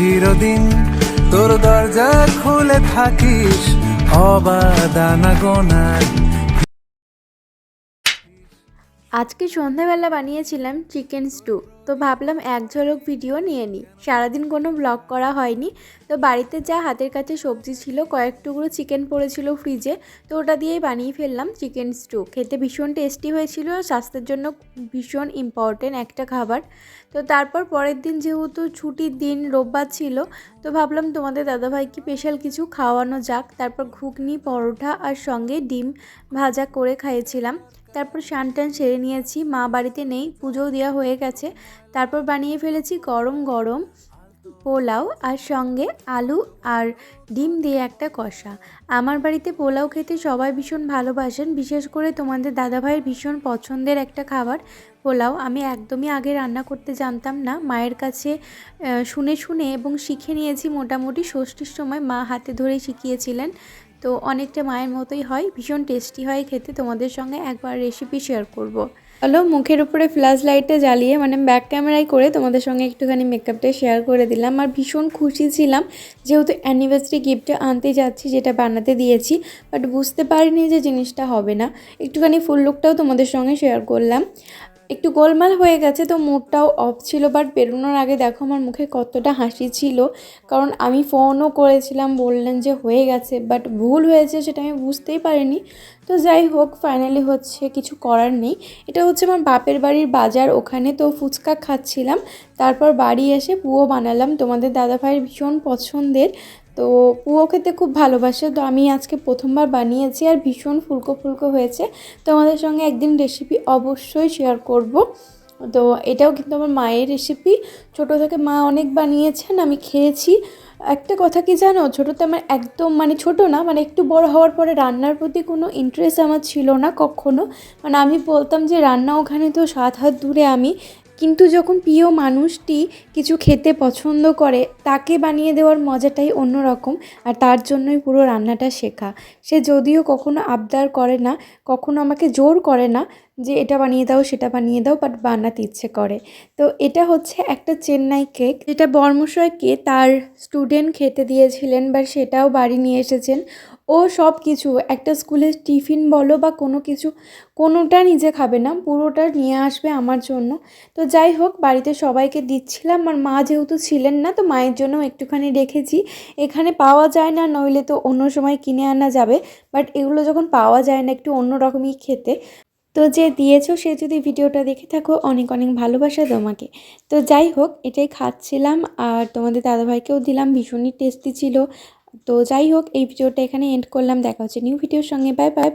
চিরদিন তোর দরজা খুলে থাকিস অবাদানা গোনায়। আজকে সন্ধ্যাবেলা বানিয়েছিলাম চিকেন স্টু। তো ভাবলাম এক ঝলক ভিডিও নিয়ে নিই। সারাদিন কোনো ব্লগ করা হয়নি। তো বাড়িতে যা হাতের কাছে সবজি ছিল, কয়েক টুকরো চিকেন পড়েছিল ফ্রিজে তো ওটা দিয়েই বানিয়ে ফেললাম চিকেন স্টু। খেতে ভীষণ টেস্টি হয়েছিল, স্বাস্থ্যের জন্য ভীষণ ইম্পর্টেন্ট একটা খাবার। তো তারপর পরের দিন যেহেতু ছুটির দিন রোববার ছিল, তো ভাবলাম তোমাদের দাদাভাইকে স্পেশাল কিছু খাওয়ানো যাক। তারপর ঘুগনি, পরোটা আর সঙ্গে ডিম ভাজা করে খাইয়েছিলাম। তারপর টান সেরে নিয়েছি, মা বাড়িতে নেই, পুজোও দেওয়া হয়ে গেছে। তারপর বানিয়ে ফেলেছি গরম গরম পোলাও আর সঙ্গে আলু আর ডিম দিয়ে একটা কষা। আমার বাড়িতে পোলাও খেতে সবাই ভীষণ ভালোবাসেন, বিশেষ করে তোমাদের দাদাভাইয়ের ভীষণ পছন্দের একটা খাবার পোলাও। আমি একদমই আগে রান্না করতে জানতাম না, মায়ের কাছে শুনে শুনে এবং শিখে নিয়েছি। মোটামুটি ষষ্ঠীর সময় মা হাতে ধরেই শিখিয়েছিলেন তো অনেকটা মায়ের মতোই হয়, ভীষণ টেস্টি হয় খেতে। তোমাদের সঙ্গে একবার রেসিপি শেয়ার করব। হলো মুখের উপরে ফ্ল্যাশ লাইটটা জ্বালিয়ে মানে ব্যাক ক্যামেরায় করে তোমাদের সঙ্গে একটুখানি মেকআপটা শেয়ার করে দিলাম। আর ভীষণ খুশি ছিলাম, যেহেতু অ্যানিভার্সারি গিফটটা আনতে যাচ্ছি, যেটা বানাতে দিয়েছি বাট বুঝতে পারিনি যে জিনিসটা হবে না। একটুখানি ফুল লুকটাও তোমাদের সঙ্গে শেয়ার করলাম। একটু গোলমাল হয়ে গেছে, তো মুডটাও অফ ছিল বাট বেরোনোর আগে দেখো আমার মুখে কতটা হাসি ছিল। কারণ আমি ফোনও করেছিলাম, বললেন যে হয়ে গেছে বাট ভুল হয়েছে সেটা আমি বুঝতেই পারিনি। তো যাই হোক ফাইনালি হচ্ছে কিছু করার নেই। এটা হচ্ছে আমার বাপের বাড়ির বাজার ওখানে, তো ফুচকা খাচ্ছিলাম। তারপর বাড়ি এসে পুয়ো বানালাম। তোমাদের দাদাভাইয়ের ভীষণ পছন্দের। তো পুয়ো খেতে খুব ভালোবাসে, তো আমি আজকে প্রথমবার বানিয়েছি আর ভীষণ ফুলকো ফুলকো হয়েছে। তোমাদের সঙ্গে একদিন রেসিপি অবশ্যই শেয়ার করব। তো এটাও কিন্তু আমার মায়ের রেসিপি ছোটো থেকে মা অনেক বানিয়েছেন, আমি খেয়েছি। একটা কথা কি জানো? ছোটোতে আমার একদম মানে ছোট না মানে একটু বড় হওয়ার পরে রান্নার প্রতি কোনো ইন্টারেস্ট আমার ছিল না কখনো। মানে আমি বলতাম যে রান্না ওখানে তো সাত হাত দূরে আমি কিন্তু যখন প্রিয় মানুষটি কিছু খেতে পছন্দ করে, তাকে বানিয়ে দেওয়ার মজাটাই অন্যরকম আর তার জন্যই পুরো রান্নাটা শেখা। সে যদিও কখনো আবদার করে না, কখনো আমাকে জোর করে না যে এটা বানিয়ে দাও, সেটা বানিয়ে দাও বাট বানাতে ইচ্ছে করে। তো এটা হচ্ছে একটা চেন্নাই কেক। যেটা বর্মশয়কে তার স্টুডেন্ট খেতে দিয়েছিলেন বা সেটাও বাড়ি নিয়ে এসেছেন। ও সব কিছু। একটা স্কুলের টিফিন বলো বা কোনো কিছু, কোনোটা নিজে খাবে না, পুরোটা নিয়ে আসবে আমার জন্য। তো যাই হোক, বাড়িতে সবাইকে দিচ্ছিলাম, আর মা যেহেতু ছিলেন না, তো মায়ের জন্য একটুখানি রেখেছি। এখানে পাওয়া যায় না, নইলে তো অন্য সময় কিনে আনা যাবে। বাট এগুলো যখন পাওয়া যায় না, একটু অন্য রকমই খেতে। তো যে দিয়েছ, সে যদি ভিডিওটা দেখে থাকো, অনেক অনেক ভালোবাসা তোমাকে। তো যাই হোক, এটাই খাচ্ছিলাম, আর তোমাদের দাদাভাইকেও দিলাম, ভীষণই টেস্টি ছিল। তো যাই হোক, এই ভিডিওটা এখানে এন্ড করলাম। দেখা হচ্ছে নিউ ভিডিওর সঙ্গে। Bye bye